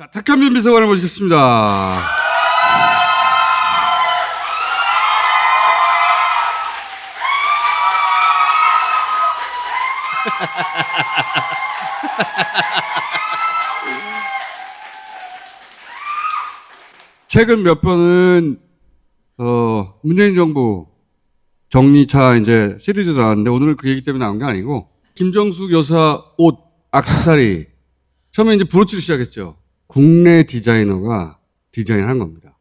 자, 탁현민 비서관을 모시겠습니다. 최근 몇 번은 어, 문재인 정부 정리차 이제 시리즈 나왔는데 오늘 그 얘기 때문에 나온 게 아니고 김정숙 여사 옷 악세사리 처음에 이제 브로치를 시작했죠. 국내 디자이너가 디자인한 겁니다.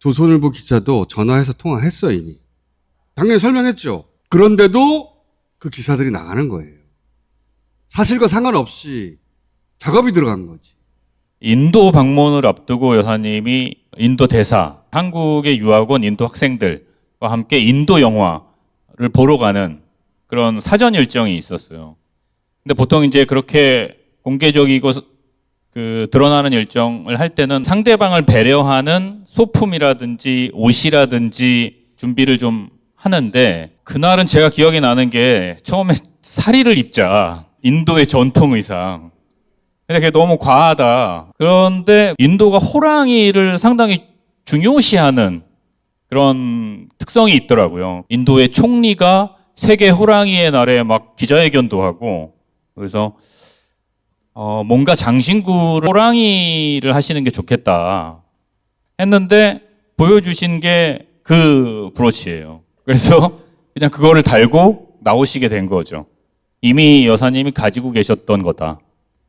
조선일보 기자도 전화해서 통화했어 이미. 당연히 설명했죠. 그런데도 그 기사들이 나가는 거예요. 사실과 상관없이 작업이 들어간 거지. 인도 방문을 앞두고 여사님이 인도 대사, 한국에 유학 온 인도 학생들과 함께 인도 영화를 보러 가는 그런 사전 일정이 있었어요. 근데 보통 이제 그렇게 공개적이고 그 드러나는 일정을 할 때는 상대방을 배려하는 소품이라든지 옷이라든지 준비를 좀 하는데 그날은 제가 기억이 나는 게 처음에 사리를 입자 인도의 전통 의상 근데 그게 너무 과하다. 그런데 인도가 호랑이를 상당히 중요시하는 그런 특성이 있더라고요. 인도의 총리가 세계 호랑이의 날에 막 기자회견도 하고 그래서 어, 뭔가 장신구를 호랑이를 하시는 게 좋겠다 했는데 보여주신 게 그 브로치예요. 그래서 그냥 그거를 달고 나오시게 된 거죠. 이미 여사님이 가지고 계셨던 거다.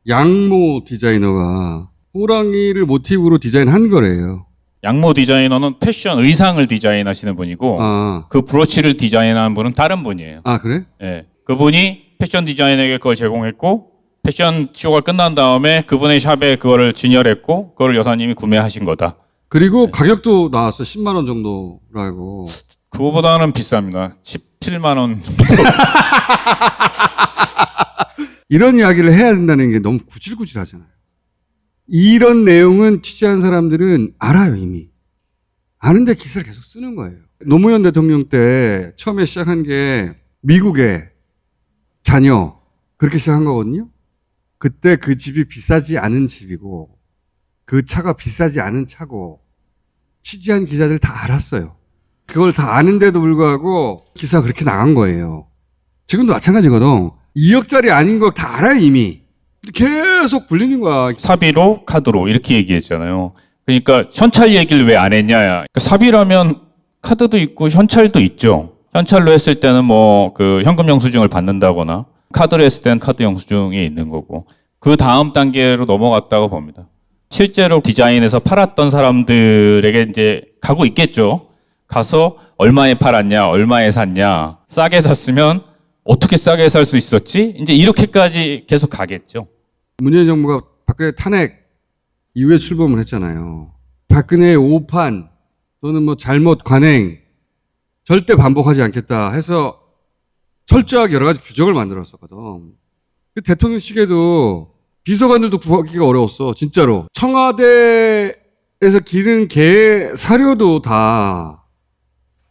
양모 디자이너가 호랑이를 모티브로 디자인한 거래요. 양모 디자이너는 패션 의상을 디자인하시는 분이고 아, 그 브로치를 디자인하는 분은 다른 분이에요. 아 그래? 예. 그분이 패션 디자이너에게 그걸 제공했고 패션 쇼가 끝난 다음에 그분의 샵에 그거를 진열했고 그거를 여사님이 구매하신 거다. 그리고 가격도 나왔어. 10만 원 정도라고. 그거보다는 비쌉니다. 17만 원. 이런 이야기를 해야 된다는 게 너무 구질구질하잖아요. 이런 내용은 취재한 사람들은 알아요, 이미. 아는데 기사를 계속 쓰는 거예요. 노무현 대통령 때 처음에 시작한 게 미국의 자녀, 그렇게 시작한 거거든요. 그때 그 집이 비싸지 않은 집이고, 그 차가 비싸지 않은 차고, 취재한 기자들 다 알았어요. 그걸 다 아는데도 불구하고 기사가 그렇게 나간 거예요. 지금도 마찬가지거든. 2억짜리 아닌 거 다 알아요, 이미. 계속 굴리는 거야. 사비로 카드로 이렇게 얘기했잖아요. 그러니까 현찰 얘기를 왜 안 했냐? 그러니까 사비라면 카드도 있고 현찰도 있죠. 현찰로 했을 때는 뭐 그 현금 영수증을 받는다거나 카드로 했을 때는 카드 영수증이 있는 거고 그 다음 단계로 넘어갔다고 봅니다. 실제로 디자인해서 팔았던 사람들에게 이제 가고 있겠죠. 가서 얼마에 팔았냐, 얼마에 샀냐, 싸게 샀으면 어떻게 싸게 살 수 있었지? 이제 이렇게까지 계속 가겠죠. 문재인 정부가 박근혜 탄핵 이후에 출범을 했잖아요. 박근혜의 오판 또는 뭐 잘못 관행 절대 반복하지 않겠다 해서 철저하게 여러 가지 규정을 만들었었거든. 그 대통령실에도 비서관들도 구하기가 어려웠어. 진짜로. 청와대에서 기른 개 사료도 다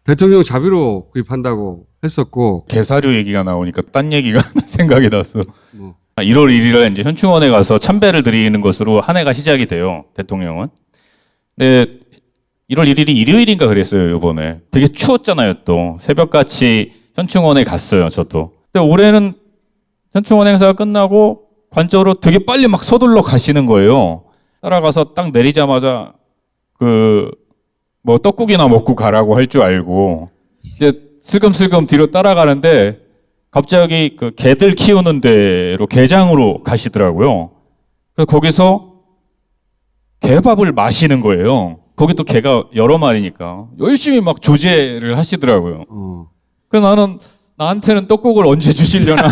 대통령 자비로 구입한다고 했었고 개사료 얘기가 나오니까 딴 얘기가 생각이 났어. 뭐 1월 1일에 이제 현충원에 가서 참배를 드리는 것으로 한 해가 시작이 돼요. 대통령은. 근데 1월 1일이 일요일인가 그랬어요, 요번에. 되게 추웠잖아요, 또. 새벽같이 현충원에 갔어요, 저도. 근데 올해는 현충원 행사가 끝나고 관저로 되게 빨리 막 서둘러 가시는 거예요. 따라가서 딱 내리자마자 그 뭐 떡국이나 먹고 가라고 할 줄 알고 이제 슬금슬금 뒤로 따라가는데 갑자기 그 개들 키우는 데로 개장으로 가시더라고요. 그래서 거기서 개밥을 마시는 거예요. 거기 또 개가 여러 마리니까 열심히 막 조제를 하시더라고요. 어. 그래서 나는 나한테는 떡국을 언제 주시려나.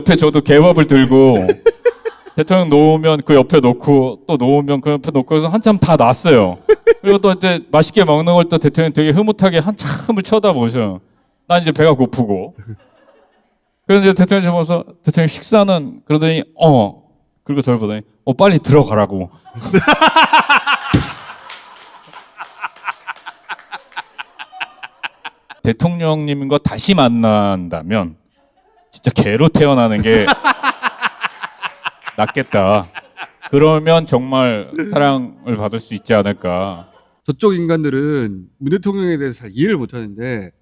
옆에 저도 개밥을 들고 대통령 놓으면 그 옆에 놓고 또 놓으면 그 옆에 놓고 해서 한참 다 놨어요. 그리고 또 이제 맛있게 먹는 걸 또 대통령 되게 흐뭇하게 한참을 쳐다보셔. 난 이제 배가 고프고. 이제 대통령 보면서 대통령 식사는 그러더니 어 그리고 저를 보더니 어 빨리 들어가라고. 대통령님과 다시 만난다면 진짜 개로 태어나는 게 낫겠다. 그러면 정말 사랑을 받을 수 있지 않을까. 저쪽 인간들은 문 대통령에 대해서 잘 이해를 못 하는데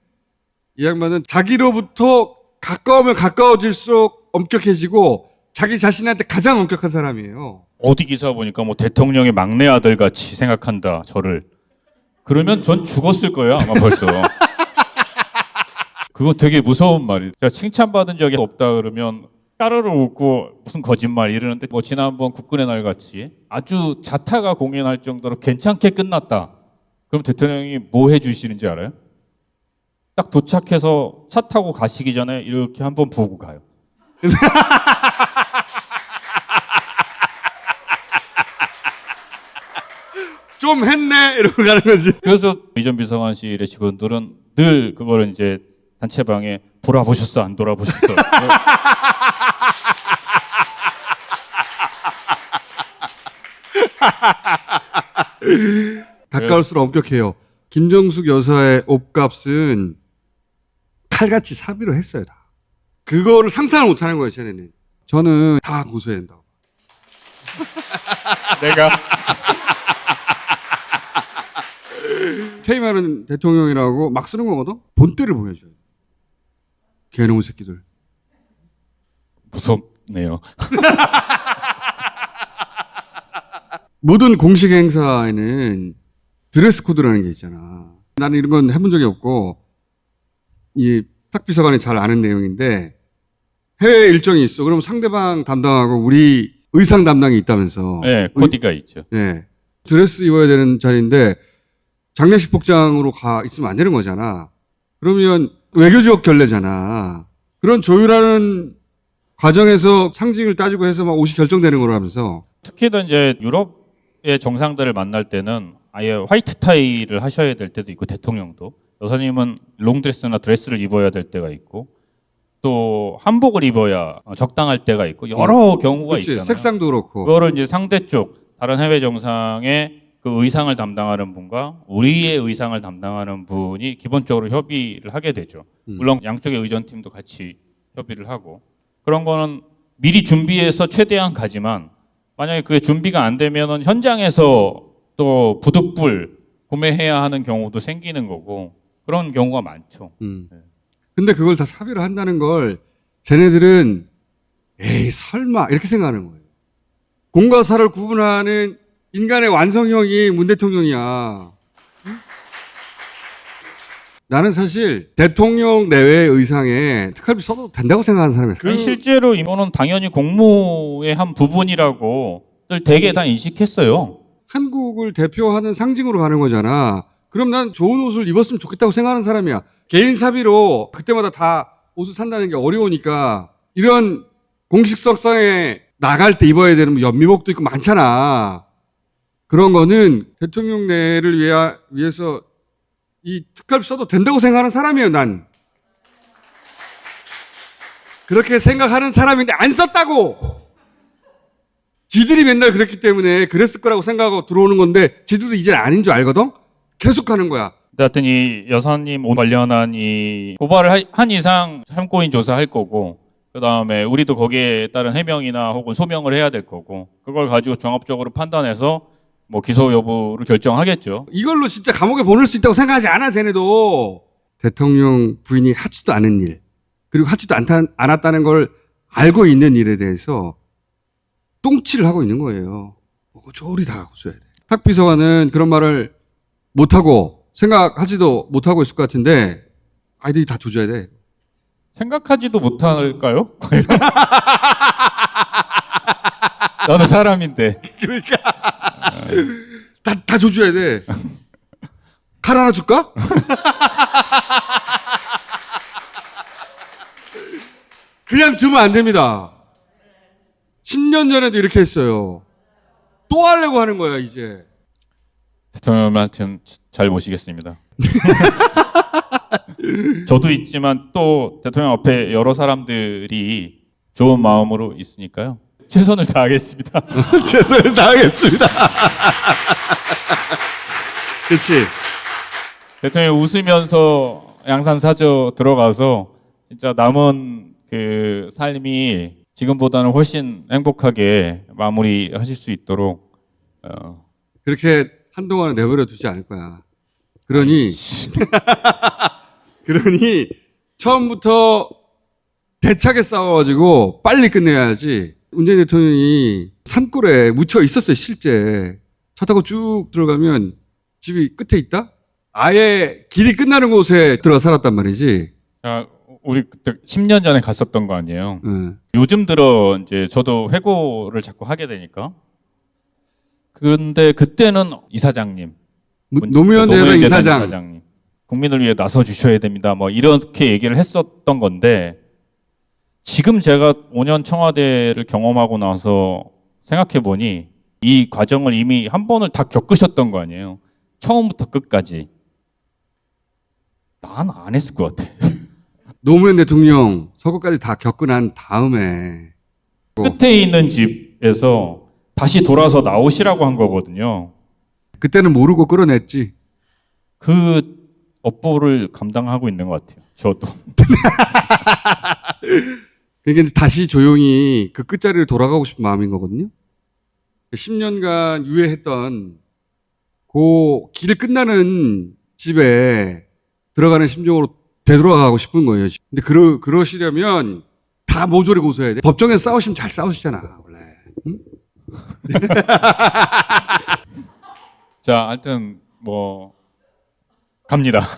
이 양반은 자기로부터 가까우면 가까워질수록 엄격해지고 자기 자신한테 가장 엄격한 사람이에요. 어디 기사 보니까 뭐 대통령의 막내 아들 같이 생각한다 저를. 그러면 전 죽었을 거예요 아마 벌써. 그거 되게 무서운 말이에요. 제가 칭찬받은 적이 없다 그러면 까르르 웃고 무슨 거짓말 이러는데 뭐 지난번 국군의 날 같이 아주 자타가 공연할 정도로 괜찮게 끝났다. 그럼 대통령이 뭐 해주시는지 알아요? 딱 도착해서 차 타고 가시기 전에 이렇게 한번 보고 가요. 좀 했네 이러고 가는 거지. 그래서 이전 비서관실의 직원들은 늘 그거를 이제 단체방에 돌아보셨어 안 돌아보셨어 가까울수록 엄격해요. 김정숙 여사의 옷값은 칼같이 사비로 했어요 다. 그거를 상상을 못하는 거예요 쟤네는. 저는 다 고소해야 된다고. 내가 퇴임하는 대통령이라고 막 쓰는 거거든. 본때를 보여줘야 돼. 개놈의 새끼들. 무섭네요. 모든 공식 행사에는 드레스 코드라는 게 있잖아. 나는 이런 건 해본 적이 없고, 이 탁비서관이 잘 아는 내용인데, 해외 일정이 있어. 그럼 상대방 담당하고 우리 의상 담당이 있다면서. 네, 코디가 있죠. 예. 드레스 입어야 되는 자리인데, 장례식 복장으로 가 있으면 안 되는 거잖아. 그러면 외교적 결례잖아. 그런 조율하는 과정에서 상징을 따지고 해서 막 옷이 결정되는 거라면서. 특히도 이제 유럽의 정상들을 만날 때는 아예 화이트 타이를 하셔야 될 때도 있고 대통령도 여사님은 롱드레스나 드레스를 입어야 될 때가 있고 또 한복을 입어야 적당할 때가 있고 여러 경우가 그치? 있잖아요. 색상도 그렇고. 그거를 이제 상대 쪽 다른 해외 정상의 그 의상을 담당하는 분과 우리의 의상을 담당하는 분이 기본적으로 협의를 하게 되죠. 음. 물론 양쪽의 의전팀도 같이 협의를 하고 그런 거는 미리 준비해서 최대한 가지만 만약에 그게 준비가 안 되면은 현장에서 또 부득불 구매해야 하는 경우도 생기는 거고 그런 경우가 많죠. 음. 네. 근데 그걸 다 사비로 한다는 걸 쟤네들은 에이 설마 이렇게 생각하는 거예요. 공과 사를 구분하는 인간의 완성형이 문 대통령이야. 응? 나는 사실 대통령 내외 의상에 특활비 써도 된다고 생각하는 사람이야. 아니, 실제로 이거는 당연히 공무의 한 부분이라고 들 대개 다 인식했어요. 한국을 대표하는 상징으로 가는 거잖아. 그럼 난 좋은 옷을 입었으면 좋겠다고 생각하는 사람이야. 개인 사비로 그때마다 다 옷을 산다는 게 어려우니까 이런 공식석상에 나갈 때 입어야 되는 뭐 연미복도 있고 많잖아. 그런 거는 대통령 내를 위해서 이 특활비 써도 된다고 생각하는 사람이에요, 난. 그렇게 생각하는 사람인데 안 썼다고! 지들이 맨날 그랬기 때문에 그랬을 거라고 생각하고 들어오는 건데 지들도 이제 아닌 줄 알거든? 계속 하는 거야. 하여튼 이 여사님 옷 관련한 이 고발을 하- 한 이상 참고인 조사할 거고 그 다음에 우리도 거기에 따른 해명이나 혹은 소명을 해야 될 거고 그걸 가지고 종합적으로 판단해서 뭐 기소 여부를 결정하겠죠. 이걸로 진짜 감옥에 보낼 수 있다고 생각하지 않아, 쟤네도. 대통령 부인이 하지도 않은 일, 그리고 하지도 않다, 않았다는 걸 알고 있는 일에 대해서 똥치를 하고 있는 거예요. 뭐고 저리 다 고쳐야 돼. 탁 비서관은 그런 말을 못하고 생각하지도 못하고 있을 것 같은데 아이들이 다 조져야 돼. 생각하지도 못할까요? 나도 사람인데 다, 다 조져야 돼. 칼 하나 줄까? 그냥 두면 안 됩니다. 10년 전에도 이렇게 했어요. 또 하려고 하는 거야, 이제. 대통령한테 잘 모시겠습니다. 저도 있지만 또 대통령 앞에 여러 사람들이 좋은 마음으로 있으니까요. 최선을 다하겠습니다. 최선을 다하겠습니다. 그치. 대통령이 웃으면서 양산 사저 들어가서 진짜 남은 그 삶이 지금보다는 훨씬 행복하게 마무리하실 수 있도록 어, 그렇게 한동안은 내버려 두지 않을 거야. 그러니 씨, 그러니 처음부터 대차게 싸워가지고 빨리 끝내야지. 문재인 대통령이 산골에 묻혀 있었어요, 실제. 차 타고 쭉 들어가면 집이 끝에 있다? 아예 길이 끝나는 곳에 들어가 살았단 말이지. 자, 우리 그때 10년 전에 갔었던 거 아니에요. 예. 요즘 들어 이제 저도 회고를 자꾸 하게 되니까. 그런데 그때는 이사장님, 무- 노무현 재단 이사장. 이사장 님, 국민을 위해 나서 주셔야 됩니다. 뭐 이렇게 얘기를 했었던 건데 지금 제가 5년 청와대를 경험하고 나서 생각해 보니 이 과정을 이미 한 번을 다 겪으셨던 거 아니에요. 처음부터 끝까지. 난 안 했을 것 같아. 노무현 대통령 서거까지 다 겪고 난 다음에 끝에 있는 집에서 다시 돌아서 나오시라고 한 거거든요. 그때는 모르고 끌어냈지. 그 업보를 감당하고 있는 것 같아요. 저도. 그러니까 이제 다시 조용히 그 끝자리를 돌아가고 싶은 마음인 거거든요. 10년간 유예했던 그 길 끝나는 집에 들어가는 심정으로 되돌아가고 싶은 거예요. 근데 그러, 그러시려면 다 모조리 고소해야 돼. 법정에서 싸우시면 잘 싸우시잖아, 원래. 응? 자, 하여튼 뭐 갑니다.